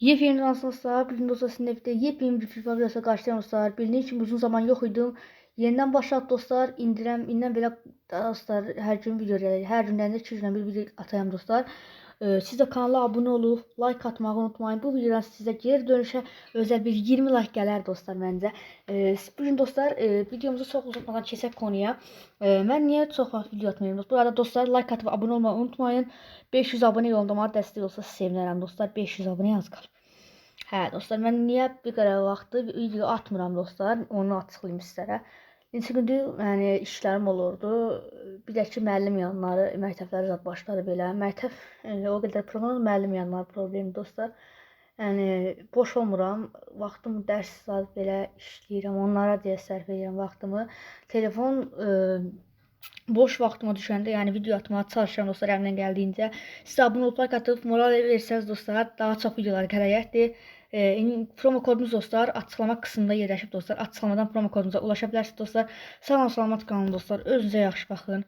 Yepyeni dostlar, bugün dostlar sizinle birlikte yepyeni bir FIFA videosu karşılayalım dostlar. Bildiğiniz için uzun zaman yok idim. Yeniden başlat dostlar. İndirem, indən belə dostlar hər gün video gəlir. Hər gündən də 2 gündən bir video atayım dostlar. Ee, siz de kanala abone olup like atmayı unutmayın. Bu videodan size geri dönüşe özel bir 20 like gələr dostlar məncə. Ee, bugün dostlar e, videomuzu çox uzatmadan keçək konuya. E, mən niyə çox vaxt video atmıyorum dostlar? Bu arada dostlar like atıp abone olmayı unutmayın. 500 abone yolunda bana destek olsa sevinirəm dostlar. 500 abone az qalıb. Hə dostlar, mən niyə bir qədər vaxtı video atmıram dostlar? Onu açıqlayım sizlərə. Neçə gündür yəni işlərim olurdu. Bir də ki müəllim yanları, məktəblər zad başladı belə. Məktəb yəni, o qədər problem, müəllim yanları problemi dostlar. Yəni boş olmuram. Vaxtımı dərs zad belə işləyirəm. Onlara deyə sərf edirəm vaxtımı. Telefon e, boş vaxtıma düşəndə, yəni video atmağa çalışıram dostlar əlimdən gəldiyincə. Siz abunə olub like atıb moral versəniz dostlar, daha çox videolar gələcəkdir. E, promo kodumuz dostlar açıqlama kısmında yerləşib dostlar. Açıqlamadan promo kodumuza ulaşa bilərsiniz dostlar. Sağlam salamat qalın dostlar. Özünüzə yaxşı baxın.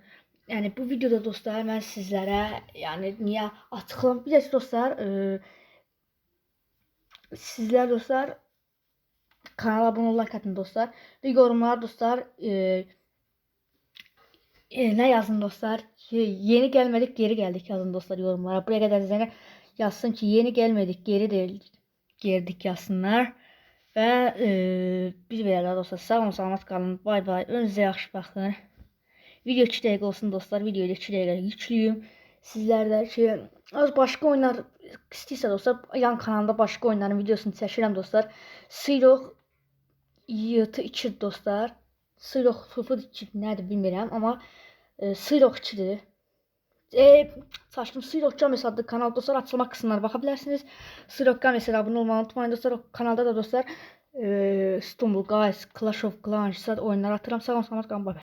Yəni bu videoda dostlar mən sizlərə, yəni niyə açıqlam bir də dostlar, e, sizlər dostlar kanala abunə olun, like atın dostlar. Və yorumlara dostlar e, e, ne yazın dostlar? Ye- Yeni gelmedik geri geldik yazın dostlar yorumlara. Buraya kadar izleyene yazsın ki yeni gelmedik geri değil girdik yazsınlar. Və e, bir belə dostlar sağ olun salamat qalın. Bay bay. Önünüzə yaxşı baxın. Video 2 dəqiqə olsun dostlar. Videoyu 2 dəqiqə yüklüyüm. Sizlər də ki az başqa oyunlar istəyirsə dostlar yan kanalda başqa oyunların videosunu çəkirəm dostlar. Sirox Yıtı 2 dostlar. Sirox 02 nədir bilmirəm amma e, Sirox 2-dir. E, Sirox Games adlı kanal dostlar açılma kısımlarına baxa bilərsiniz. Sirox Games'e abunə olmayı unutmayın dostlar. Kanalda da dostlar e, Stumble Guys, Clash of Clans oyunlar atıram. Sağ olun. Bay bay.